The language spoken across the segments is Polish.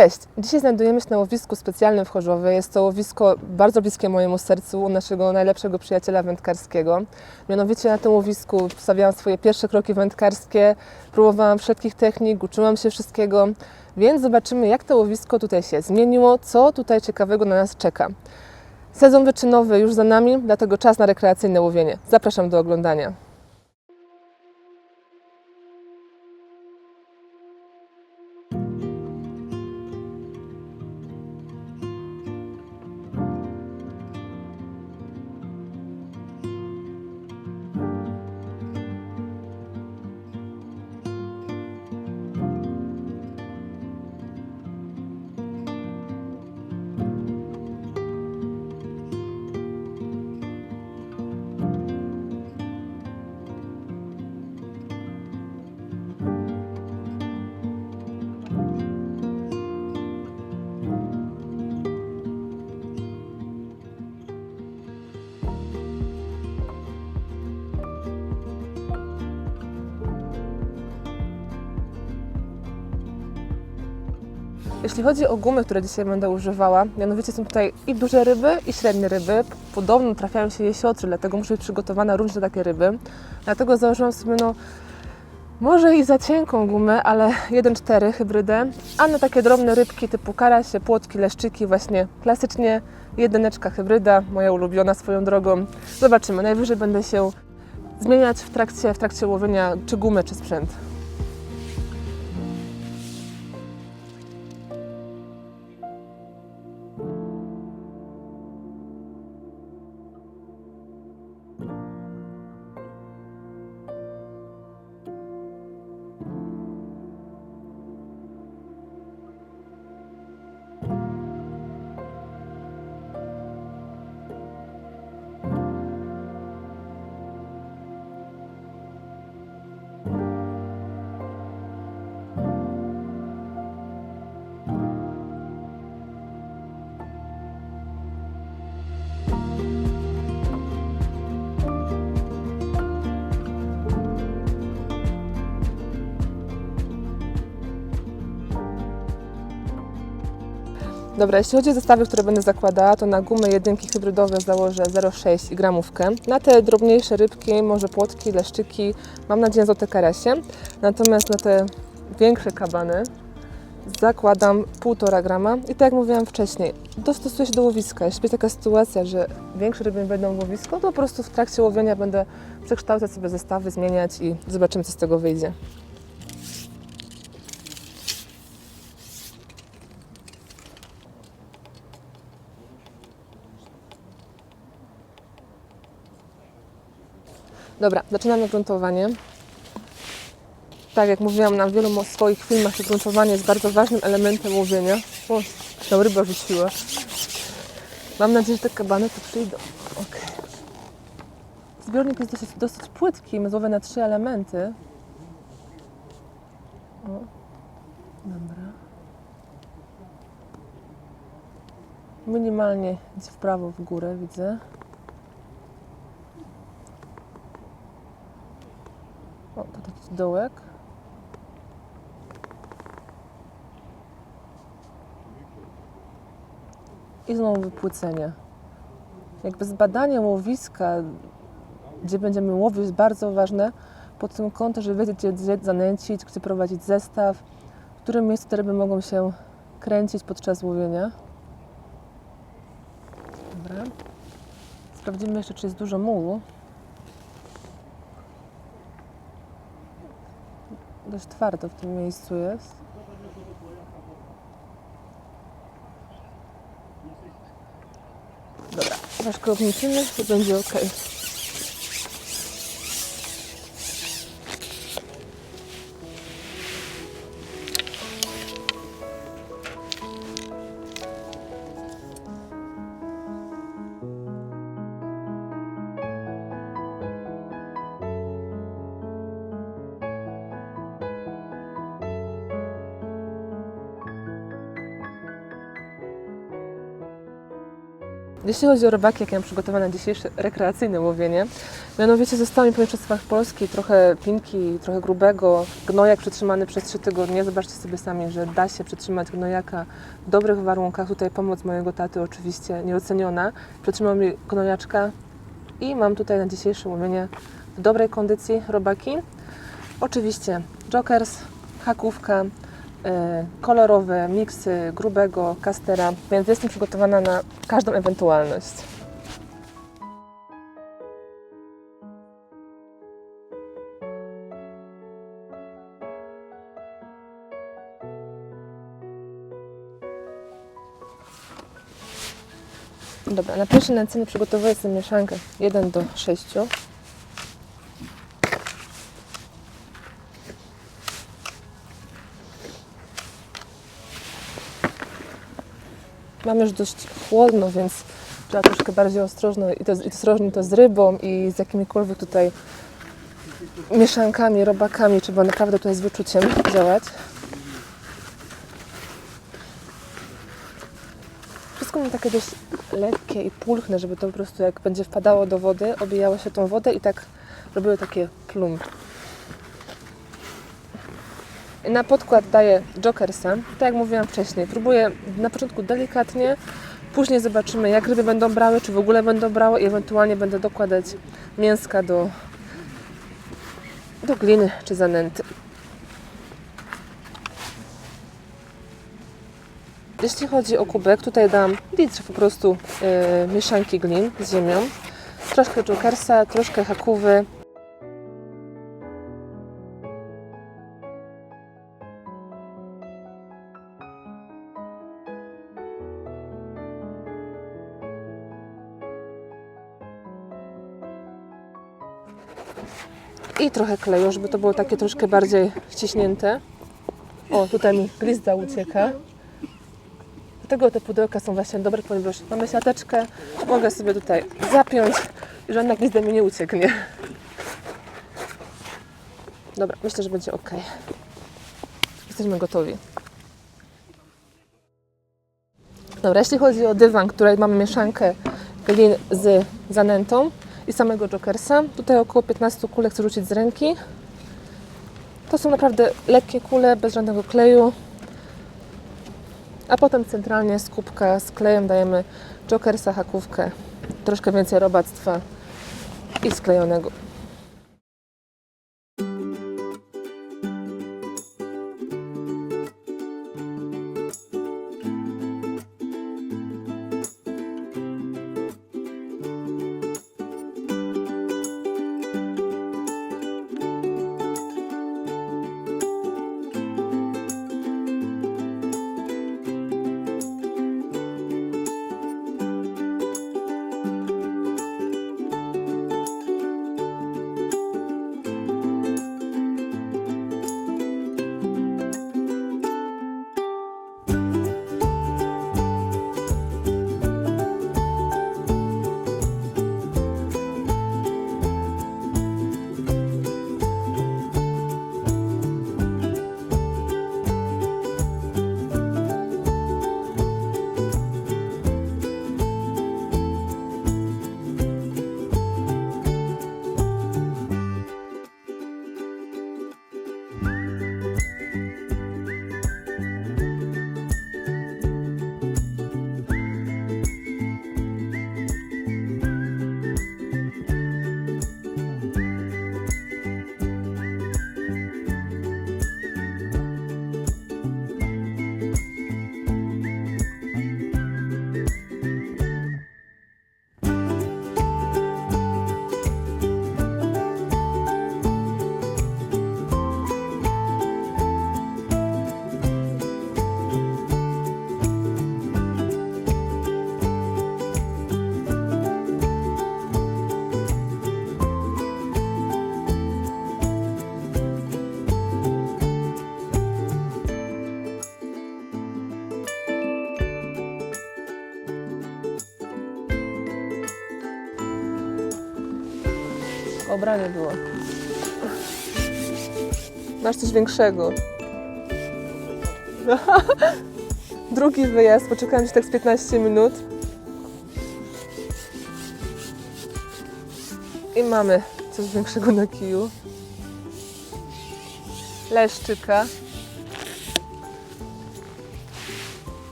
Cześć! Dzisiaj znajdujemy się na łowisku specjalnym w Chorzowie. Jest to łowisko bardzo bliskie mojemu sercu, naszego najlepszego przyjaciela wędkarskiego. Mianowicie na tym łowisku stawiałam swoje pierwsze kroki wędkarskie, próbowałam wszelkich technik, uczyłam się wszystkiego, więc zobaczymy jak to łowisko tutaj się zmieniło, co tutaj ciekawego na nas czeka. Sezon wyczynowy już za nami, dlatego czas na rekreacyjne łowienie. Zapraszam do oglądania. Jeśli chodzi o gumy, które dzisiaj będę używała, mianowicie są tutaj i duże ryby, i średnie ryby. Podobno trafiają się jesiotry, dlatego muszę być przygotowana na takie ryby. Dlatego założyłam sobie, no, może i za cienką gumę, ale 1,4 hybrydę, a na takie drobne rybki typu karasie, płotki, leszczyki, właśnie klasycznie jedyneczka hybryda, moja ulubiona swoją drogą. Zobaczymy, najwyżej będę się zmieniać w trakcie, w trakcie łowienia czy gumę, czy sprzęt. Dobra, jeśli chodzi o zestawy, które będę zakładała, to na gumy jedynki hybrydowe założę 0,6 i gramówkę. Na te drobniejsze rybki, może płotki, leszczyki, mam nadzieję złote karasie. Natomiast na te większe kabany zakładam 1,5 grama i tak jak mówiłam wcześniej, dostosuję się do łowiska. Jeśli będzie taka sytuacja, że większe ryby będą w łowisku, to po prostu w trakcie łowienia będę przekształcać sobie zestawy, zmieniać i zobaczymy, co z tego wyjdzie. Dobra, zaczynamy gruntowanie. Tak jak mówiłam na wielu swoich filmach, to gruntowanie jest bardzo ważnym elementem łowienia. O, tą rybę rzuciła. Mam nadzieję, że te kabany tu przyjdą. Okej. Zbiornik jest dosyć, dosyć płytki, my złowię na trzy elementy. O, dobra. Minimalnie w prawo, w górę, widzę. O, to taki dołek. I znowu wypłycenie. Jakby zbadanie łowiska, gdzie będziemy łowić, jest bardzo ważne pod tym kątem, żeby wiedzieć, gdzie, zanęcić, gdzie prowadzić zestaw, w którym miejscu te ryby mogą się kręcić podczas łowienia. Dobra. Sprawdzimy jeszcze, czy jest dużo mułu. Dość twardo w tym miejscu jest. Dobra, troszkę obniżymy, to będzie ok. Jeśli chodzi o robaki, jakie mam przygotowane na dzisiejsze rekreacyjne łowienie, mianowicie zostało mi po Mistrzostwach Polski trochę pinki, trochę grubego, gnojak przetrzymany przez 3 tygodnie. Zobaczcie sobie sami, że da się przetrzymać gnojaka w dobrych warunkach. Tutaj pomoc mojego taty oczywiście nieoceniona. Przetrzymał mi gnojaczka i mam tutaj na dzisiejsze łowienie w dobrej kondycji robaki. Oczywiście jokers, hakówka, kolorowe miksy grubego kastera, więc jestem przygotowana na każdą ewentualność. Dobra, na pierwsze nęcenie przygotowuję sobie mieszankę 1 do 6. Mam już dość chłodno, więc trzeba troszkę bardziej ostrożno i to, i ostrożnie to z rybą i z jakimikolwiek tutaj mieszankami, robakami. Trzeba naprawdę tutaj z wyczuciem działać. Wszystko mam takie dość lekkie i pulchne, żeby to po prostu jak będzie wpadało do wody, obijało się tą wodę i tak robiły takie plum. Na podkład daję Jokersa. Tak jak mówiłam wcześniej, próbuję na początku delikatnie, później zobaczymy jak ryby będą brały, czy w ogóle będą brały i ewentualnie będę dokładać mięska do, do gliny czy zanęty. Jeśli chodzi o kubek, tutaj dam litr po prostu e, mieszanki glin z ziemią, troszkę jokersa, troszkę hakówy, i trochę kleju, żeby to było takie troszkę bardziej ściśnięte. O, tutaj mi glizda ucieka. Dlatego te pudełka są właśnie dobre, ponieważ mamy siateczkę, mogę sobie tutaj zapiąć i żadna glizda mi nie ucieknie. Dobra, myślę, że będzie ok. Jesteśmy gotowi. Dobra, jeśli chodzi o dywan, której mamy mieszankę glin z zanętą i samego jokersa, tutaj około 15 kulek chcę rzucić z ręki. To są naprawdę lekkie kule, bez żadnego kleju. A potem centralnie z kubka z klejem dajemy jokersa, hakówkę, troszkę więcej robactwa i sklejonego. Obranie było. Masz coś większego. Drugi wyjazd, poczekałem już tak z 15 minut. I mamy coś większego na kiju. Leszczyka.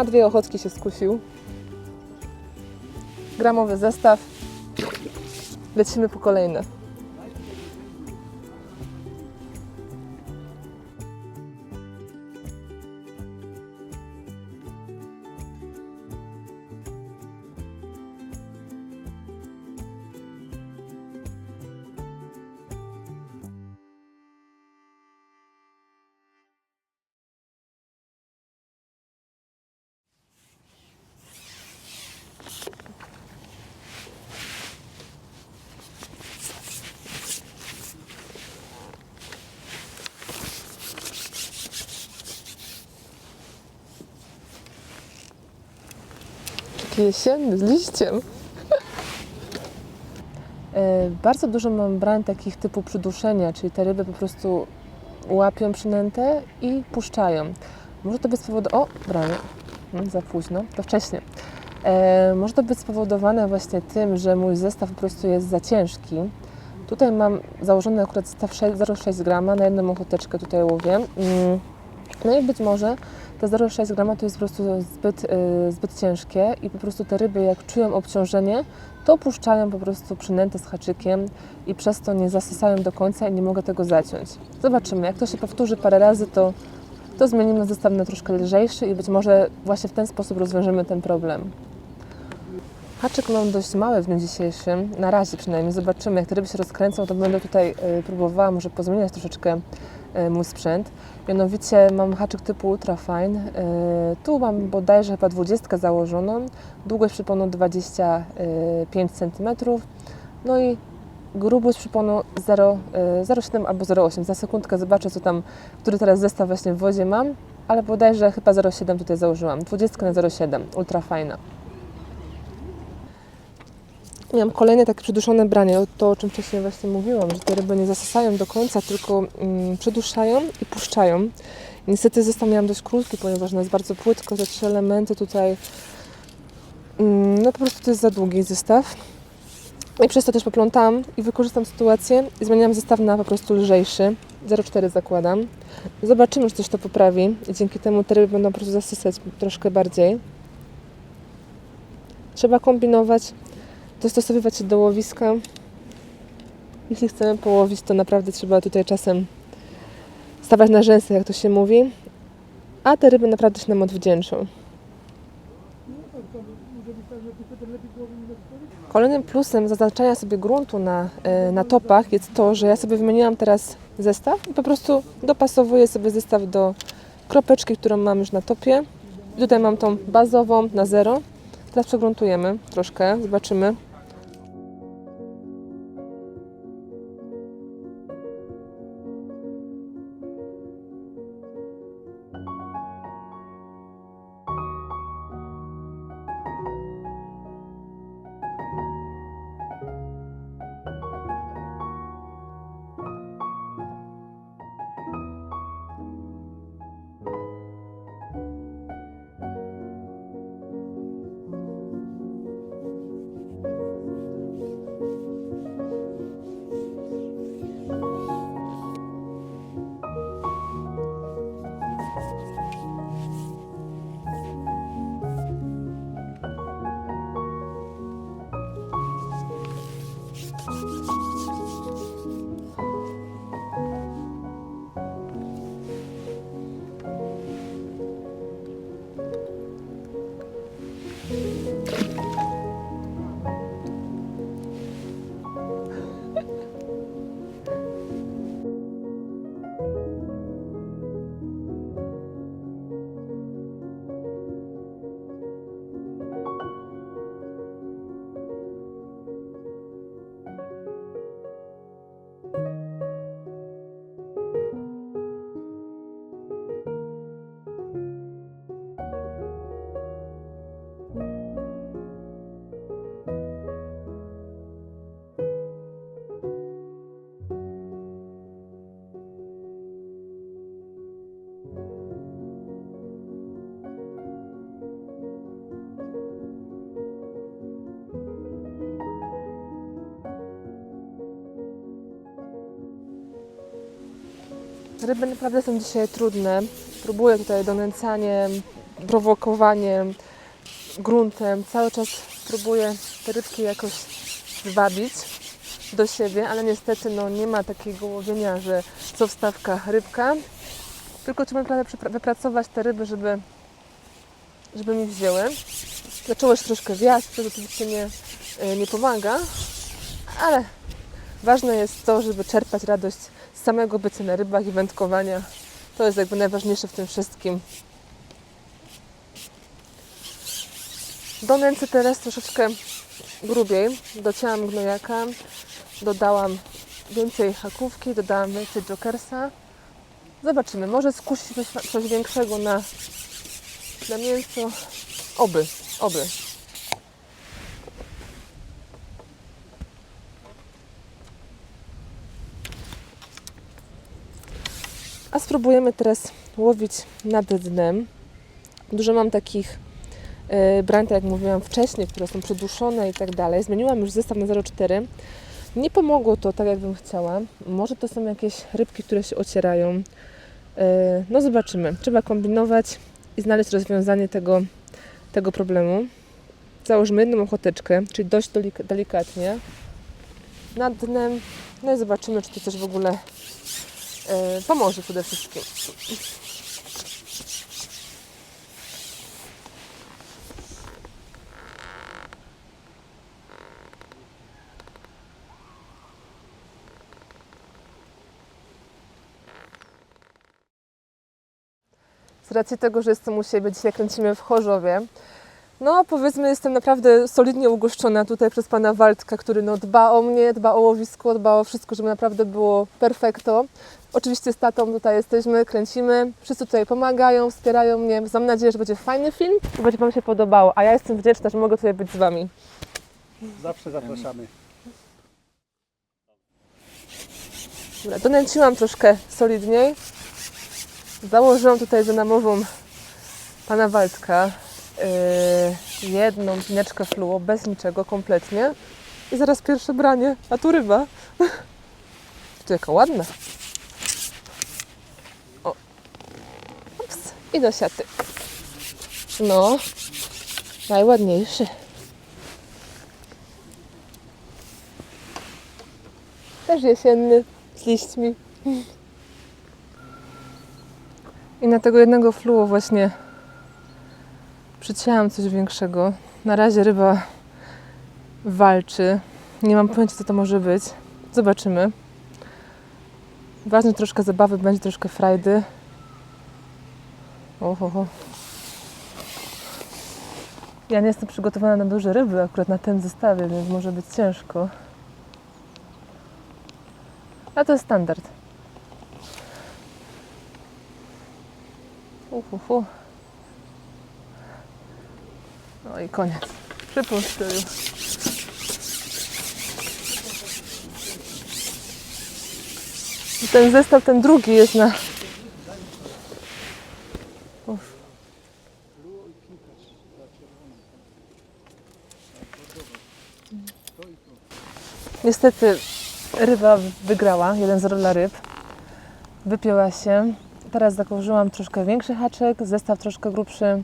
Na dwie ochotki się skusił. Gramowy zestaw. Lecimy po kolejne. Jesienny, z liściem. E, Bardzo dużo mam brań takich typu przyduszenia, czyli te ryby po prostu łapią przynętę i puszczają. Może to być spowodowane... O, branie. Mm, Za późno, to wcześniej. E, może to być spowodowane właśnie tym, że mój zestaw po prostu jest za ciężki. Tutaj mam założony akurat zestaw 6 0,6 grama, na jedną ochoteczkę tutaj łowię. Mm. No i być może te 0,6 grama to jest po prostu zbyt, y, zbyt ciężkie i po prostu te ryby jak czują obciążenie, to opuszczają po prostu przynętę z haczykiem i przez to nie zasysają do końca i nie mogę tego zaciąć. Zobaczymy, jak to się powtórzy parę razy, to, to zmienimy zestaw na troszkę lżejszy i być może właśnie w ten sposób rozwiążemy ten problem. Haczyk mam dość mały w dniu dzisiejszym, na razie przynajmniej. Zobaczymy, jak te ryby się rozkręcą, to będę tutaj y, próbowała może pozmieniać troszeczkę mój sprzęt. Mianowicie mam haczyk typu Ultrafine. Y, Tu mam bodajże chyba 20 założoną, długość przyponu 25 cm, no i grubość przyponu 0, y, 0,7 albo 0,8. Za sekundkę zobaczę, co tam, który teraz zestaw właśnie w wodzie mam, ale bodajże chyba 0,7 tutaj założyłam. 20 na 0,7, Ultrafine. Miałam kolejne takie przyduszone branie, to o czym wcześniej właśnie mówiłam, że te ryby nie zasysają do końca, tylko mm, i puszczają. Niestety zestaw miałam dość krótki, ponieważ jest bardzo płytko, te trzy elementy tutaj, mm, no po prostu to jest za długi zestaw. I przez to też poplątałam i wykorzystam sytuację i zmieniam zestaw na po prostu lżejszy. 0,4 zakładam. Zobaczymy, czy coś to poprawi i dzięki temu te ryby będą po prostu zasysać troszkę bardziej. Trzeba kombinować, dostosowywać się do łowiska. Jeśli chcemy połowić, to naprawdę trzeba tutaj czasem stawać na rzęsy, jak to się mówi. A te ryby naprawdę się nam odwdzięczą. Kolejnym plusem zaznaczania sobie gruntu na, e, na topach jest to, że ja sobie wymieniłam teraz zestaw i po prostu dopasowuję sobie zestaw do kropeczki, którą mam już na topie. I tutaj mam tą bazową na zero. Teraz przegruntujemy troszkę, zobaczymy. Ryby naprawdę są dzisiaj trudne. Próbuję tutaj donęcaniem, prowokowaniem, gruntem. Cały czas próbuję te rybki jakoś zwabić do siebie, ale niestety no, nie ma takiego łowienia, że co wstawka rybka. Tylko trzeba naprawdę wypracować te ryby, żeby, żeby mi wzięły. Zaczęło się troszkę wiać, co oczywiście nie, y, nie pomaga, ale ważne jest to, żeby czerpać radość samego bycia na rybach i wędkowania. To jest jakby najważniejsze w tym wszystkim. Do nęcy teraz troszeczkę grubiej. Docięłam gnojaka, dodałam więcej hakówki, dodałam więcej jokersa. Zobaczymy, może skusi coś, coś większego na, na mięso. Oby, oby. A spróbujemy teraz łowić nad dnem. Dużo mam takich e, brań, tak jak mówiłam wcześniej, które są przeduszone i tak dalej. Zmieniłam już zestaw na 0,4. Nie pomogło to tak, jakbym chciała. Może to są jakieś rybki, które się ocierają. E, No zobaczymy. Trzeba kombinować i znaleźć rozwiązanie tego, tego problemu. Założymy jedną ochoteczkę, czyli dość delik- delikatnie nad dnem. No i zobaczymy, czy to coś w ogóle pomoże przede wszystkim. Z racji tego, że jestem u siebie, dzisiaj kręcimy w Chorzowie, no powiedzmy jestem naprawdę solidnie ugoszczona tutaj przez pana Waldka, który no, dba o mnie, dba o łowisko, dba o wszystko, żeby naprawdę było perfekto. Oczywiście z tatą tutaj jesteśmy, kręcimy, wszyscy tutaj pomagają, wspierają mnie. Mam nadzieję, że będzie fajny film i będzie Wam się podobało, a ja jestem wdzięczna, że mogę tutaj być z Wami. Zawsze zapraszamy. Dobra, donęciłam troszkę solidniej. Założyłam tutaj za namową pana Waldka yy, jedną pineczkę fluo, bez niczego, kompletnie. I zaraz pierwsze branie, a tu ryba. To jaka ładna. O. Ups. I do siaty. No, najładniejszy. Też jesienny, z liśćmi. I na tego jednego fluo właśnie przycięłam coś większego. Na razie ryba walczy. Nie mam pojęcia, co to może być. Zobaczymy. Ważne troszkę zabawy, będzie troszkę frajdy. Oho. Ja nie jestem przygotowana na duże ryby akurat na tym zestawie, więc może być ciężko. A to jest standard. Uhuhu. No i koniec. Przypuszczę już. Ten zestaw, ten drugi jest na... Niestety ryba wygrała, 1-0 dla ryb. Wypięła się. Teraz założyłam troszkę większy haczek, zestaw troszkę grubszy.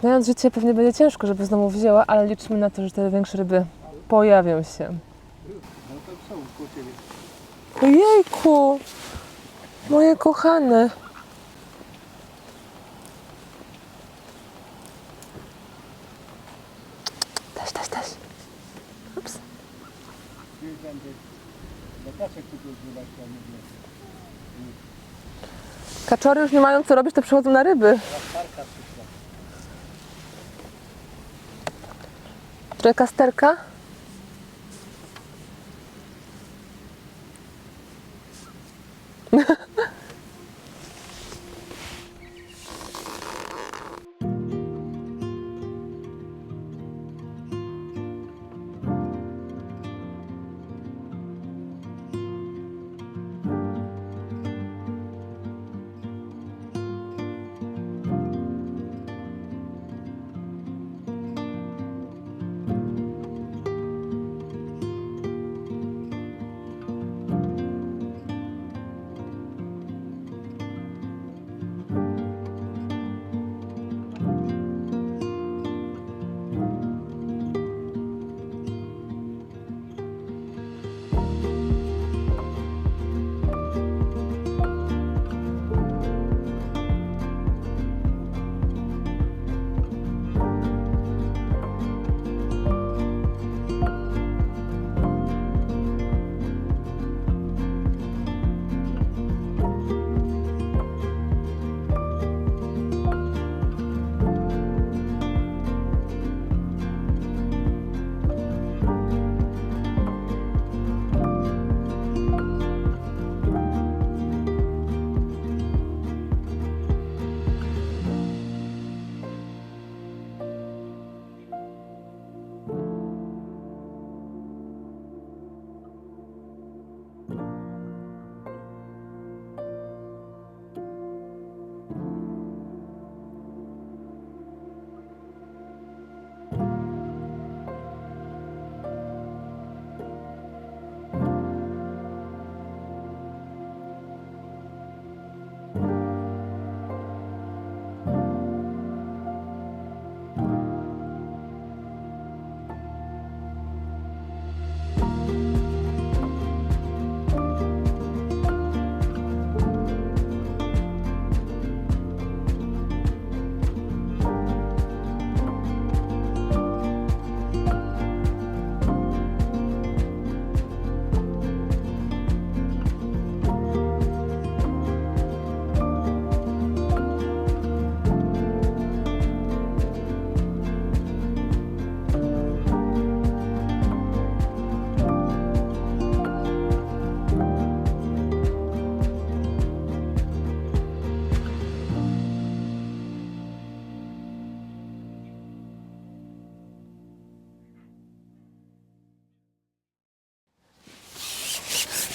Znając życie pewnie będzie ciężko, żeby znowu wzięła, ale liczymy na to, że te większe ryby pojawią się. Ojejku! Moje kochane! Też, też, też. Ups. Kaczory już nie mają co robić, to przychodzą na ryby. Trójkasterka.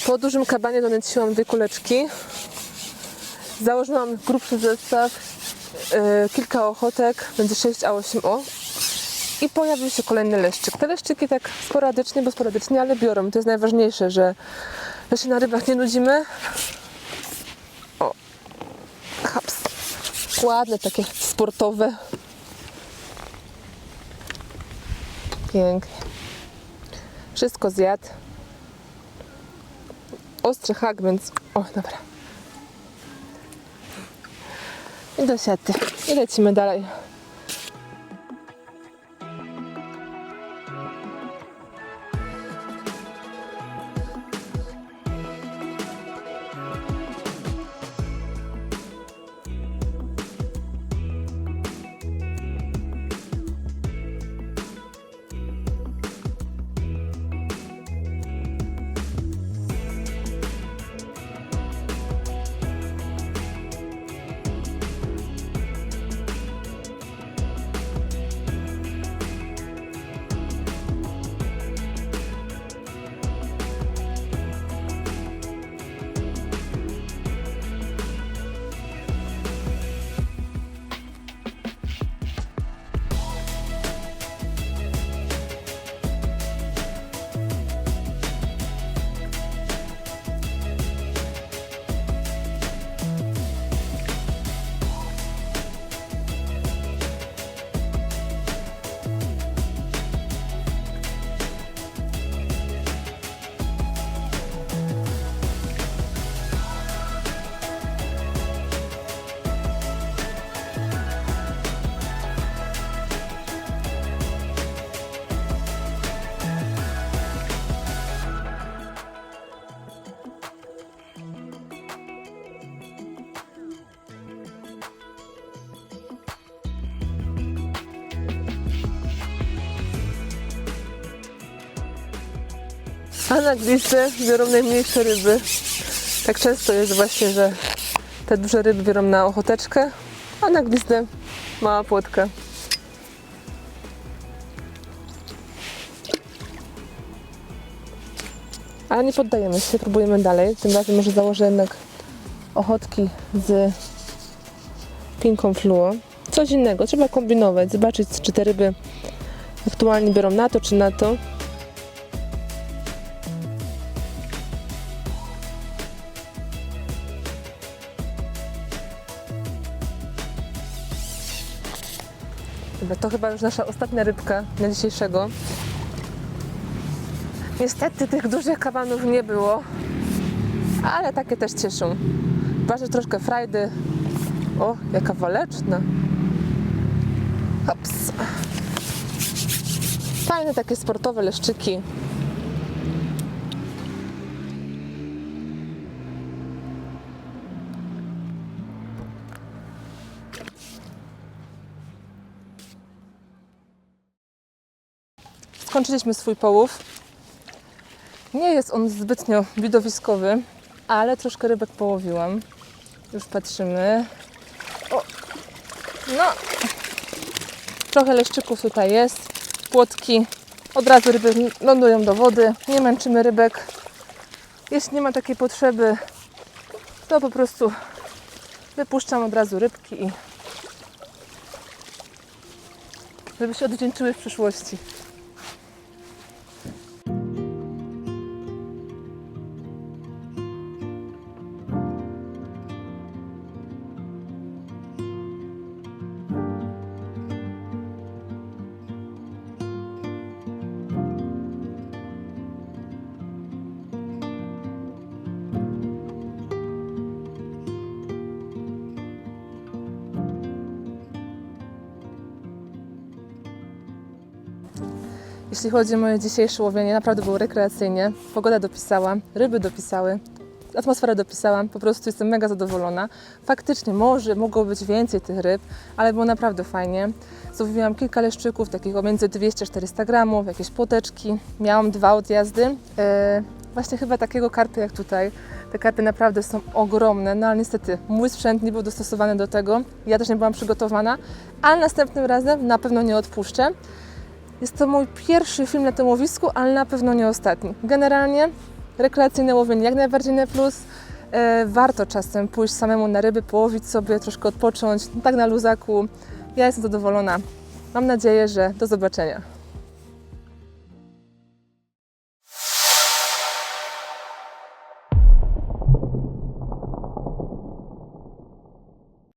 Po dużym kabanie donęciłam dwie kuleczki. Założyłam grubszy zestaw, yy, kilka ochotek, będzie 6 a 8 o. I pojawił się kolejny leszczyk. Te leszczyki tak sporadycznie, bo sporadycznie, ale biorą. To jest najważniejsze, że, że się na rybach nie nudzimy. O, haps. Ładne, takie sportowe. Pięknie. Wszystko zjadł. Ostry hak, więc... O, dobra. I do. I lecimy dalej. A na glisty biorą najmniejsze ryby. Tak często jest właśnie, że te duże ryby biorą na ochoteczkę, a na glistę mała płotka. Ale nie poddajemy się, próbujemy dalej. Tym razem może założę jednak ochotki z pinką fluo. Coś innego, trzeba kombinować, zobaczyć czy te ryby aktualnie biorą na to czy na to. Chyba już nasza ostatnia rybka na dzisiejszego. Niestety tych dużych kabanów nie było, ale takie też cieszą. Waży troszkę frajdy. O, jaka waleczna. Hops. Fajne takie sportowe leszczyki. Skończyliśmy swój połów. Nie jest on zbytnio widowiskowy, ale troszkę rybek połowiłam. Już patrzymy. O, no, trochę leszczyków tutaj jest. Płotki. Od razu ryby lądują do wody. Nie męczymy rybek. Jeśli nie ma takiej potrzeby, to po prostu wypuszczam od razu rybki i żeby się odwdzięczyły w przyszłości. Jeśli chodzi o moje dzisiejsze łowienie, naprawdę było rekreacyjnie. Pogoda dopisała, ryby dopisały, atmosfera dopisała. Po prostu jestem mega zadowolona. Faktycznie może mogło być więcej tych ryb, ale było naprawdę fajnie. Złowiłam kilka leszczyków, takich o między 200-400 gramów, jakieś płoteczki. Miałam dwa odjazdy. Yy, właśnie chyba takiego karpia jak tutaj. Te karpie naprawdę są ogromne, no ale niestety mój sprzęt nie był dostosowany do tego. Ja też nie byłam przygotowana, ale następnym razem na pewno nie odpuszczę. Jest to mój pierwszy film na tym łowisku, ale na pewno nie ostatni. Generalnie rekreacyjne łowienie jak najbardziej na plus. E, warto czasem pójść samemu na ryby, połowić sobie, troszkę odpocząć, tak na luzaku. Ja jestem zadowolona. Mam nadzieję, że do zobaczenia.